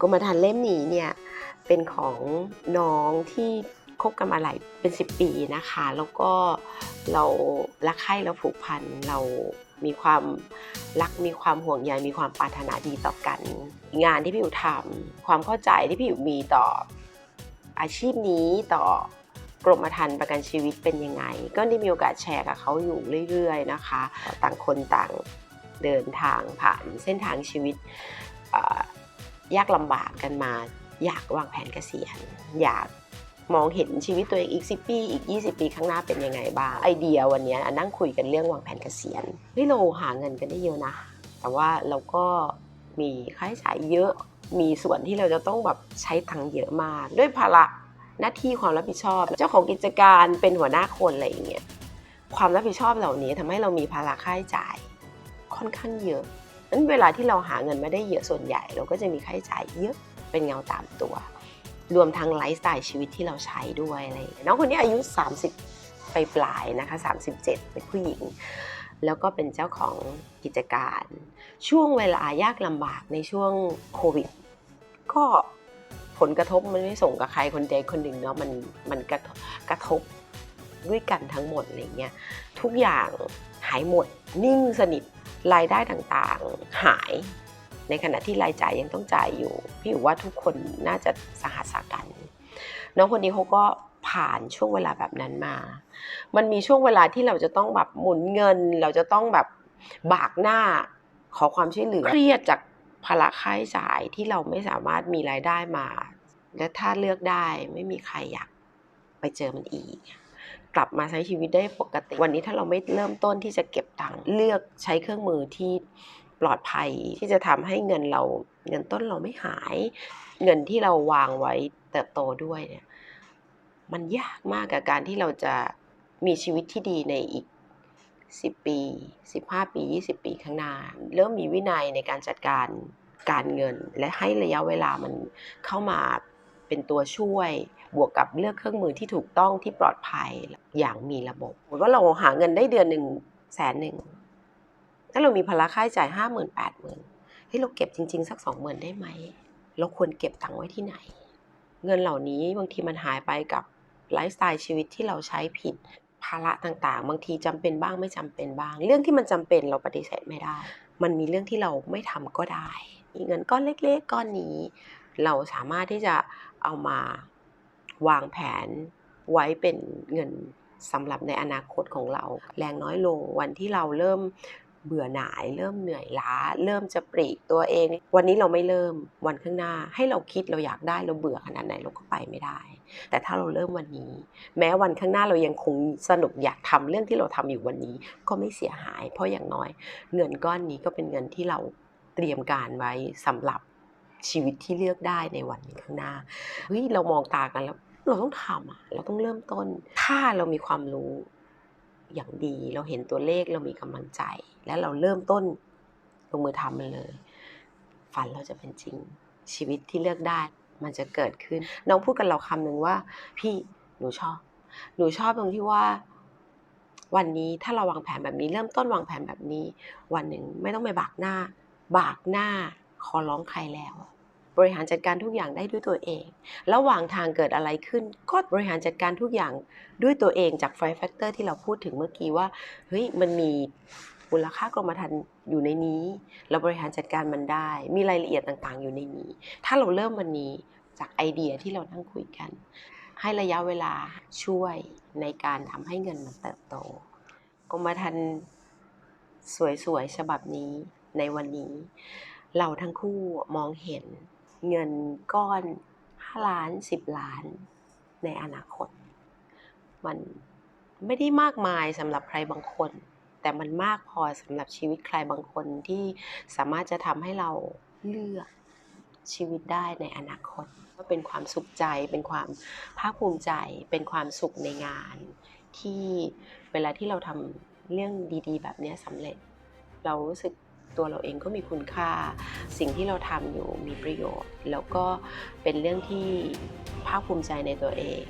กรมธรรม์เล่มนี้เนี่ยเป็นของน้องที่คบกันมาหลายเป็น 10 ปีนะคะ แล้วก็เรารักใคร่เราผูกพันเรามีความรักมีความห่วงใยมีความปรารถนาดีต่อกัน งานที่พี่อยู่ทำความเข้าใจที่พี่อยู่มีต่ออาชีพนี้ต่อกรมธรรม์ประกันชีวิตเป็นยังไง ก็ได้มีโอกาสแชร์กับเขาอยู่เรื่อยๆนะคะ ต่างคนต่างเดินทางผ่านเส้นทางชีวิต ยากลำบากกันมา อยากวางแผนเกษียณอยากมองเห็นชีวิตตัวเองอีก 10 ปี อีก 20 ปีข้างหน้าเป็นยังไงบ้างไอเดียวันนี้นั่งคุยกันเรื่องวางแผนเกษียณเฮ้ยเราหาเงินกันได้เยอะนะ แต่ว่าเราก็มีค่าใช้จ่ายเยอะมีส่วนที่เราจะต้องแบบใช้ตังเยอะมาก ด้วยภาระหน้าที่ความรับผิดชอบ เจ้าของกิจการเป็นหัวหน้าคนอะไรอย่างเงี้ยความรับผิดชอบเหล่านี้ทำให้เรามีภาระค่าใช้จ่ายค่อนข้างเยอะ นั้นเวลาที่เราหาเงินมาได้เยอะส่วนใหญ่ เราก็จะมีค่าใช้จ่ายเยอะเป็นเงาตามตัว รวมทั้งไลฟ์สไตล์ชีวิตที่เราใช้ด้วยอะไรอย่างน้องคนนี้อายุ 30 ไปปลายๆนะคะ 37 เป็นผู้หญิง แล้วก็เป็นเจ้าของกิจการ ช่วงเวลายากลำบากในช่วงโควิด ก็ผลกระทบมันไม่ส่งกับใครคนใดคนหนึ่งเนาะมันมันกระกระทบด้วยกันทั้งหมดอะไรเงี้ยทุกอย่างหายหมดนิ่งสนิท รายได้ต่างๆหาย ในขณะที่รายจ่ายยังต้องจ่ายอยู่ พี่อยู่ว่าทุกคนน่าจะสหัสกัน น้องคนนี้เขาก็ผ่านช่วงเวลาแบบนั้นมา มันมีช่วงเวลาที่เราจะต้องแบบหมุนเงิน เราจะต้องแบบบากหน้าขอความช่วยเหลือ เครียดจากภาระค่าใช้จ่ายที่เราไม่สามารถมีรายได้มา และถ้าเลือกได้ไม่มีใครอยากไปเจอมันอีก กลับมาใช้ชีวิตได้ปกติ วันนี้ถ้าเราไม่เริ่มต้นที่จะเก็บตังค์เลือกใช้เครื่องมือที่ปลอดภัยที่จะทำให้เงินเราเงินต้นเราไม่หาย เงินที่เราวางไว้เติบโตด้วยเนี่ยมันยากมากกับการที่เราจะมีชีวิตที่ดีในอีก 10 ปี 15 ปี 20 ปีข้างหน้า เริ่มมีวินัยในการจัดการการเงิน และให้ระยะเวลามันเข้ามา เป็นตัวช่วย บวกกับเลือกเครื่องมือที่ถูกต้องที่ปลอดภัยอย่างมีระบบสมมติว่าเราหาเงินได้เดือนหนึ่งแสนหนึ่งถ้าเรามีภาระค่าใช้จ่ายห้าหมื่นแปดหมื่นเฮ้ยเราเก็บจริง ๆ สักสองหมื่นได้ไหม เราควรเก็บตังค์ไว้ที่ไหน เงินเหล่านี้บางทีมันหายไปกับไลฟ์สไตล์ชีวิตที่เราใช้ผิดภาระต่างๆ บางทีจำเป็นบ้างไม่จำเป็นบ้าง เรื่องที่มันจำเป็นเราปฏิเสธไม่ได้ มันมีเรื่องที่เราไม่ทำก็ได้ เงินก้อนเล็กๆก้อนนี้ เราสามารถที่จะเอามาวางแผนไว้เป็นเงินสำหรับในอนาคตของเรา แรงน้อยลงวันที่เราเริ่มเบื่อหน่าย เริ่มเหนื่อยล้า เริ่มจะปลีกตัวเอง วันนี้เราไม่เริ่มวันข้างหน้า ให้เราคิดเราอยากได้เราเบื่อขนาดไหนเราก็ไปไม่ได้ แต่ถ้าเราเริ่มวันนี้ แม้วันข้างหน้าเรายังคงสนุกอยากทำเรื่องที่เราทำอยู่วันนี้ก็ไม่เสียหาย เพราะอย่างน้อย เงินก้อนนี้ก็เป็นเงินที่เราเตรียมการไว้สำหรับ ชีวิตที่เลือกได้ในวันข้างหน้าเฮ้ยเรามองตากันแล้วเราต้องทำอะเราต้องเริ่มต้น ถ้าเรามีความรู้อย่างดี เราเห็นตัวเลขเรามีกำลังใจ และเราเริ่มต้นลงมือทำมันเลย ฝันเราจะเป็นจริง ชีวิตที่เลือกได้มันจะเกิดขึ้น น้องพูดกับเราคำหนึ่งว่า พี่หนูชอบ หนูชอบตรงที่ว่า วันนี้ถ้าเราวางแผนแบบนี้ เริ่มต้นวางแผนแบบนี้ วันหนึ่งไม่ต้องไปบากหน้า บากหน้า ขอร้องใครแล้ว บริหารจัดการทุกอย่างได้ด้วยตัวเอง ระหว่างทางเกิดอะไรขึ้น ก็บริหารจัดการทุกอย่างด้วยตัวเองจากไฟแฟกเตอร์ที่เราพูดถึงเมื่อกี้ว่าเฮ้ยมันมีมูลค่ากรมธรรม์อยู่ในนี้ เราบริหารจัดการมันได้ มีรายละเอียดต่างๆ อยู่ในนี้ ถ้าเราเริ่มวันนี้จากไอเดียที่เรานั่งคุยกัน ให้ระยะเวลาช่วยในการทำให้เงินมันเติบโต กรมธรรม์สวยๆฉบับนี้ในวันนี้ เราทั้งคู่มองเห็นเงินก้อน 5 ล้าน 10 ล้าน ในอนาคต มันไม่ได้มากมายสำหรับใครบางคน แต่มันมากพอสำหรับชีวิตใครบางคนที่สามารถจะทำให้เราเลือกชีวิตได้ในอนาคตก็เป็นความสุขใจ เป็นความภาคภูมิใจ เป็นความสุขในงาน ที่เวลาที่เราทำเรื่องดี ๆ แบบนี้สำเร็จ เรารู้สึก ตัวเราเองก็มีคุณค่า สิ่งที่เราทำอยู่มีประโยชน์ แล้วก็เป็นเรื่องที่ภาคภูมิใจในตัวเอง